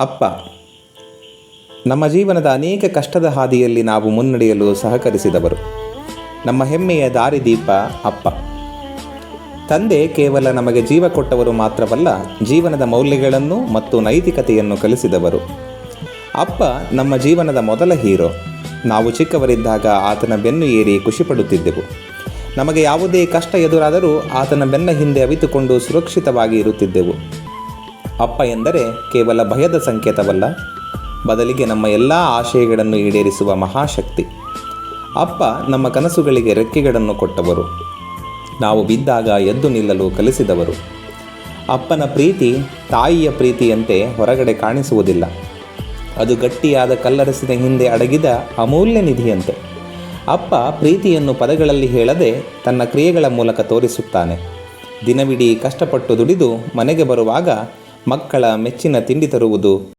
ಅಪ್ಪ, ನಮ್ಮ ಜೀವನದ ಅನೇಕ ಕಷ್ಟದ ಹಾದಿಯಲ್ಲಿ ನಾವು ಮುನ್ನಡೆಯಲು ಸಹಕರಿಸಿದವರು. ನಮ್ಮ ಹೆಮ್ಮೆಯ ದಾರಿದೀಪ ಅಪ್ಪ. ತಂದೆ ಕೇವಲ ನಮಗೆ ಜೀವ ಕೊಟ್ಟವರು ಮಾತ್ರವಲ್ಲ, ಜೀವನದ ಮೌಲ್ಯಗಳನ್ನು ಮತ್ತು ನೈತಿಕತೆಯನ್ನು ಕಲಿಸಿದವರು. ಅಪ್ಪ ನಮ್ಮ ಜೀವನದ ಮೊದಲ ಹೀರೋ. ನಾವು ಚಿಕ್ಕವರಿದ್ದಾಗ ಆತನ ಬೆನ್ನು ಏರಿ ಖುಷಿಪಡುತ್ತಿದ್ದೆವು. ನಮಗೆ ಯಾವುದೇ ಕಷ್ಟ ಎದುರಾದರೂ ಆತನ ಬೆನ್ನ ಹಿಂದೆ ಅವಿತುಕೊಂಡು ಸುರಕ್ಷಿತವಾಗಿ ಇರುತ್ತಿದ್ದೆವು. ಅಪ್ಪ ಎಂದರೆ ಕೇವಲ ಭಯದ ಸಂಕೇತವಲ್ಲ, ಬದಲಿಗೆ ನಮ್ಮ ಎಲ್ಲ ಆಶಯಗಳನ್ನು ಈಡೇರಿಸುವ ಮಹಾಶಕ್ತಿ. ಅಪ್ಪ ನಮ್ಮ ಕನಸುಗಳಿಗೆ ರೆಕ್ಕೆಗಳನ್ನು ಕೊಟ್ಟವರು. ನಾವು ಬಿದ್ದಾಗ ಎದ್ದು ನಿಲ್ಲಲು ಕಲಿಸಿದವರು. ಅಪ್ಪನ ಪ್ರೀತಿ ತಾಯಿಯ ಪ್ರೀತಿಯಂತೆ ಹೊರಗಡೆ ಕಾಣಿಸುವುದಿಲ್ಲ. ಅದು ಗಟ್ಟಿಯಾದ ಕಲ್ಲರಸಿನ ಹಿಂದೆ ಅಡಗಿದ ಅಮೂಲ್ಯ ನಿಧಿಯಂತೆ. ಅಪ್ಪ ಪ್ರೀತಿಯನ್ನು ಪದಗಳಲ್ಲಿ ಹೇಳದೆ ತನ್ನ ಕ್ರಿಯೆಗಳ ಮೂಲಕ ತೋರಿಸುತ್ತಾನೆ. ದಿನವಿಡೀ ಕಷ್ಟಪಟ್ಟು ದುಡಿದು ಮನೆಗೆ ಬರುವಾಗ ಮಕ್ಕಳ ಮೆಚ್ಚಿನ ತಿಂಡಿ ತರುವುದು.